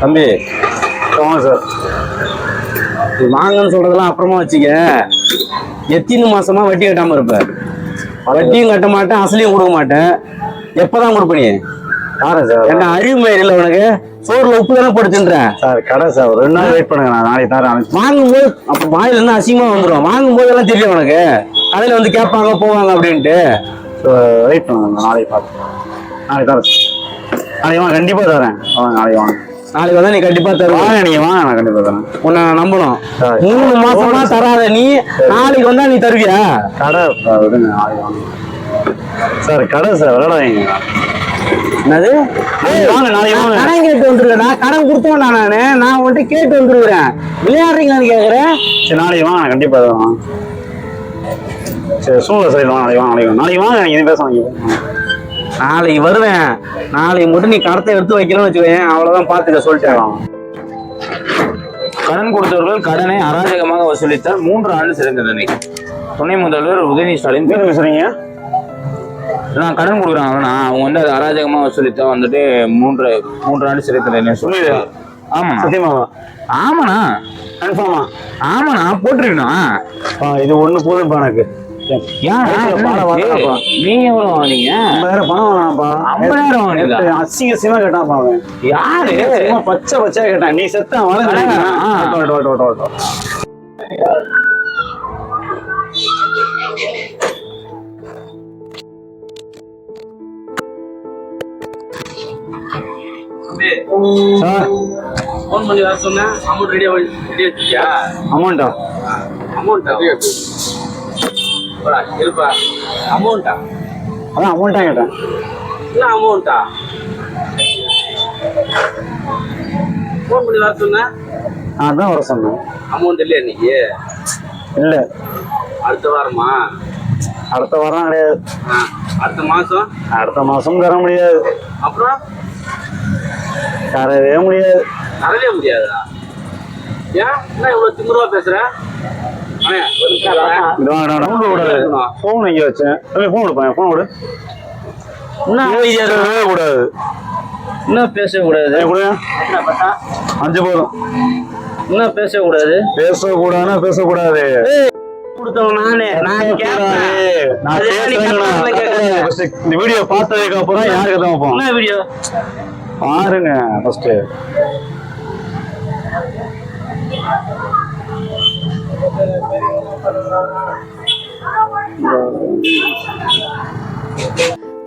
தம்பி. ஆமாம் சார். வாங்கன்னு சொல்றதெல்லாம் அப்புறமா வச்சுக்க. எத்தனை மாசமா வட்டி கட்டாம இருப்ப. வட்டியும் கட்ட மாட்டேன் அசலையும் கொடுக்க மாட்டேன். எப்பதான் கொடுப்ப நீ? என்ன அறிவு மயிர் இல்லை உனக்கு? சோறுல உப்பு தானே போட்டுன்றேன் சார் கடை சார் ஒரு ரெண்டு நாள் வெயிட் பண்ணுங்க நான் நாளைக்கு தரேன் வாங்கும்போது அப்ப வாயில இருந்து அசிங்கமா வந்துடும் வாங்கும் போதெல்லாம் தெரியும் உனக்கு. கடையில வந்து கேட்பாங்க போவாங்க அப்படின்ட்டு. வெயிட் பண்ணுங்க நாளைக்கு பார்த்து நாளைக்கு தரேன் நாளைக்கு வாங்க கண்டிப்பாக தரேன். வாங்க நாளைக்கு வாங்க. நாளைக்கு வந்தா நீ கண்டிப்பா தருவ வாங்க நீங்க வாங்க நான் கண்டிப்பாக தரேன். உன்னை நம்பணும். மூணு மாசமா தராத நீ நாளைக்கு வந்தா நீ தருவியா? கடை விடுங்க நாளைக்கு வாங்க. சார் கடை சார் விளையாடாதீங்க. என்னது? கடன் கேட்டு வந்துருக்கேன் நான் கடன் கொடுத்தவன் நானு. நான் உன்கிட்ட கேட்டு வந்துருக்கிறேன் விளையாடுறீங்களான்னு கேக்குறேன். சரி நாளைக்கு வாங்க நான் கண்டிப்பாக தரேன். சரி சூழ்நிலை சரி நாளைக்கு வாங்க நாளைக்கு வாங்க. நாளைக்கு வாங்க நீங்கள் பேச வாங்க. நாளைக்கு வருவேன். நாளைக்கு மட்டும் நீ கடத்தை எடுத்து வைக்கணும்னு வச்சுக்கோயேன். அவ்வளவுதான் பாத்துக்க சொல்லிட்டேன். கடன் கொடுத்தவர்கள் கடனை அராஜகமாக வசூலித்தால் மூன்று ஆண்டு சிறை தண்டனை. துணை முதல்வர் உதயநிதி ஸ்டாலின் பேர் பேசுறீங்க? நான் கடன் கொடுக்குறாங்கன்னா அவங்க வந்து அது அராஜகமாக வசூலித்தா வந்துட்டு மூன்று மூன்று ஆண்டு சிறை தண்டனை. சொல்லி ஆமாண்ணா. சத்தியமாவா? ஆமாண்ணா. கன்ஃபார்மா ஆமாண்ணா போட்டிருக்கணும். இது ஒன்று போதும்ப்பா எனக்கு. நீங்க எவ்வளவு வாங்கினீங்க? ஐம்பதாயிரம் பணம் வேணாம்ப்பா ஐம்பதாயிரம் அசிங்க அசிங்கமா கேட்டான்ப்பா அவன். யாரு? சும்மா பச்சை பச்சையா கேட்டான். நீ செத்த வளர்ந்து ஆ. சார் ஃபோன் பண்ணி வர சொன்னேன். அமௌண்ட் ரெடியா ரெடி வச்சிருக்கியா? அமௌண்ட்டா அமௌண்ட்டா இருப்பா அமௌண்ட்டா அதான் அமௌண்ட்டா கேட்டேன். என்ன அமௌண்ட்டா ஃபோன் பண்ணி வர சொன்னேன் நான் தான் வர சொன்னேன். அமௌண்ட் இல்லையா இன்னைக்கு? இல்லை. அடுத்த வாரமா? அடுத்த வாரம் கிடையாது. அடுத்த மாசம்? அடுத்த மாசம் தர முடியாது. அப்புறம்? தரவே முடியாது. தரவே முடியாதா? ஏன்? என்ன இவ்வளவு திமிருவா பேசுற? நான் ஃபோன் கூடாது இங்கே வச்சேன் ஃபோன் கொடுப்பேன் ஃபோன் கொடு என்ன கூடாது என்ன பேசக்கூடாது அஞ்சு போதும். என்ன பேசக்கூடாது பேசக்கூடாதுன்னா பேசக்கூடாது நானே நான் இந்த வீடியோ பார்த்ததுக்கு அப்புறம் யாருக்கு தான் வைப்போம் வீடியோ பாருங்க ஃபர்ஸ்ட்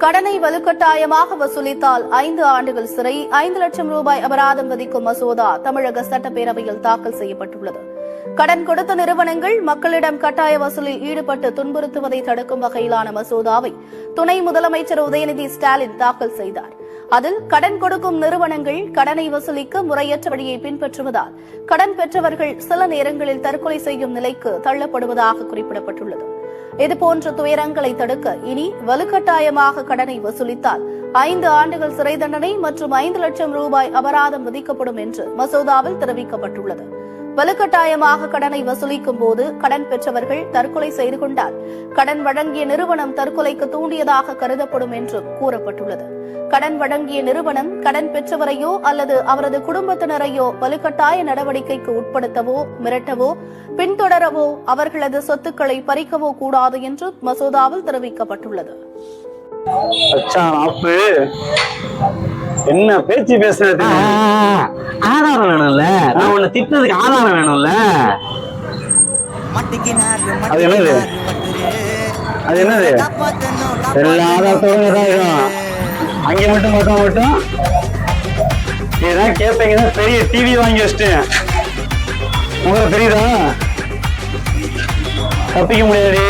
கடனை வலுக்கட்டாயமாக வசூலித்தால் ஐந்து ஆண்டுகள் சிறை ஐந்து லட்சம் ரூபாய் அபராதம் விதிக்கும் மசோதா தமிழக சட்டப்பேரவையில் தாக்கல் செய்யப்பட்டுள்ளது. கடன் கொடுத்த நிறுவனங்கள் மக்களிடம் கட்டாய வசூலில் ஈடுபட்டு துன்புறுத்துவதை தடுக்கும் வகையிலான மசோதாவை துணை முதலமைச்சர் உதயநிதி ஸ்டாலின் தாக்கல் செய்தார். அதில் கடன் கொடுக்கும் நிறுவனங்கள் கடனை வசூலிக்க முறையற்ற வழியை பின்பற்றுவதால் கடன் பெற்றவர்கள் சில நேரங்களில் தற்கொலை செய்யும் நிலைக்கு தள்ளப்படுவதாக குறிப்பிடப்பட்டுள்ளது. இதுபோன்ற துயரங்களை தடுக்க இனி வலுக்கட்டாயமாக கடனை வசூலித்தால் ஐந்து ஆண்டுகள் சிறை தண்டனை மற்றும் ஐந்து லட்சம் ரூபாய் அபராதம் விதிக்கப்படும் என்று மசோதாவில் தெரிவிக்கப்பட்டுள்ளது. வலுக்கட்டாயமாக கடனை வசூலிக்கும் போது கடன் பெற்றவர்கள் தற்கொலை செய்து கொண்டால் கடன் வழங்கிய நிறுவனம் தற்கொலைக்கு தூண்டியதாக கருதப்படும் என்றும் கூறப்பட்டுள்ளது. கடன் வழங்கிய நிறுவனம் கடன் பெற்றவரையோ அல்லது அவரது குடும்பத்தினரையோ வலுக்கட்டாய நடவடிக்கைக்கு உட்படுத்தவோ மிரட்டவோ பின்தொடரவோ அவர்களது சொத்துக்களை பறிக்கவோ கூடாது என்று மசோதாவில் தெரிவிக்கப்பட்டுள்ளது. என்ன பேச்சு பேசுறது? ஆதாரம் வேணும்ல. நான் உன்னை திட்டினதுக்கு ஆதாரம் வேணும்ல. அது என்னது? அது என்னது? எல்லா ஆதாரத்தோடும் தான் இருக்கும் அங்கே மட்டும் பார்த்தா மட்டும்? இதுதான் கேட்பீங்கன்னா பெரிய டிவி வாங்கி வச்சிட்டேன் உங்களுக்கு தெரியுதா? தப்பிக்க முடியாது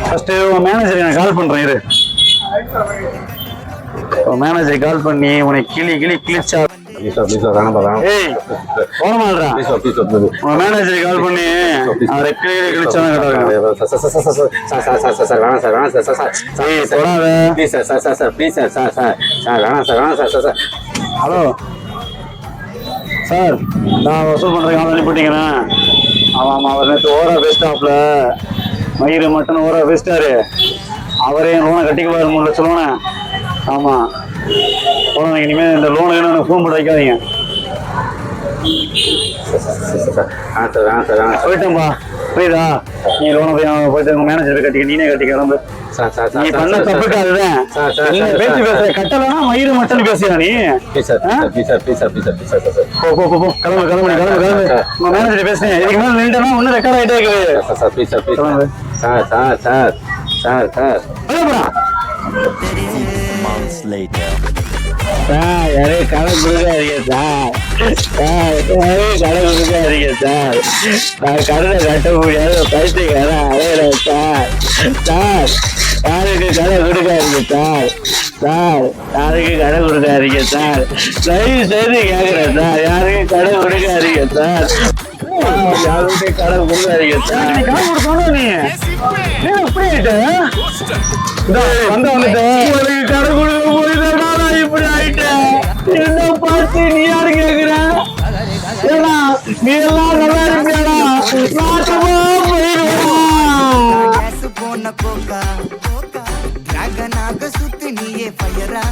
ஃபர்ஸ்ட் உன் மேனேஜருக்கு நான் கால் பண்றேன் இரு. மேனேஜர் கால் பண்ணி உன்னை கிளி கிளி உன் மேனேஜர் கால் பண்ணி அவரை கிளி கிளி தொடாத ஹலோ சார் நான் வசூல் பண்ணுறதுக்கு ஆள் அனுப்பிட்டீங்கண்ணா ஆமாம் ஆமாம் அவர் நேற்று ஓரா பேசிட்டாப்ல மயிறு மட்டன் ஓரா பேசிட்டாரு அவரே என் லோனை கட்டிக்குவாரு மூணு லட்சம் லோனை ஆமா. போனவங்க இனிமே இந்த லோனுக்கு ஃபோன் போட்டு வைக்காதீங்க. போயிட்டோம்பா புரியுதா? நீ லோனை போய் போயிட்டு உங்க மேனேஜர் கட்டிக்க நீனே கட்டி கிளம்பு. நீ பண்ண தப்புக்கு அதுதான். பேச்சு பேச கட்டலன்னா மயிறு மட்டும் பேசுயா நீ? போ போ போ, கிளம்பு கிளம்பு கிளம்பு கிளம்பு. உங்க மேனேஜர் பேசுறேன் இதுக்கு மேல நின்றுனா ரெக்கார்ட் ஆயிட்டே இருக்குது. Sir sir sir. Sir sir sir later. Sir யாரே கடை கொடுக்காதீங்க சார். சார் யாரே கடை கொடுக்காதீங்க சார். நான் கடனை கட்ட முடியாத பைத்தியக்காரன் அலையிறேன் சார். சார் யாருக்கு கடை கொடுக்காதீங்க சார்? சார் யாருக்கு கடை கொடுக்காதீங்க சார்? தயவு செய்து கேட்குறேன் சார் யாருக்கு கடை கொடுக்காதீங்க சார்? யாருக்கு என்ன பார்த்து நீ யாரு கேக்குற நீ எல்லாம் நல்லா இருப்பியாடா போயிடுவா டிராகனாக சுத்தி நீயே பயரா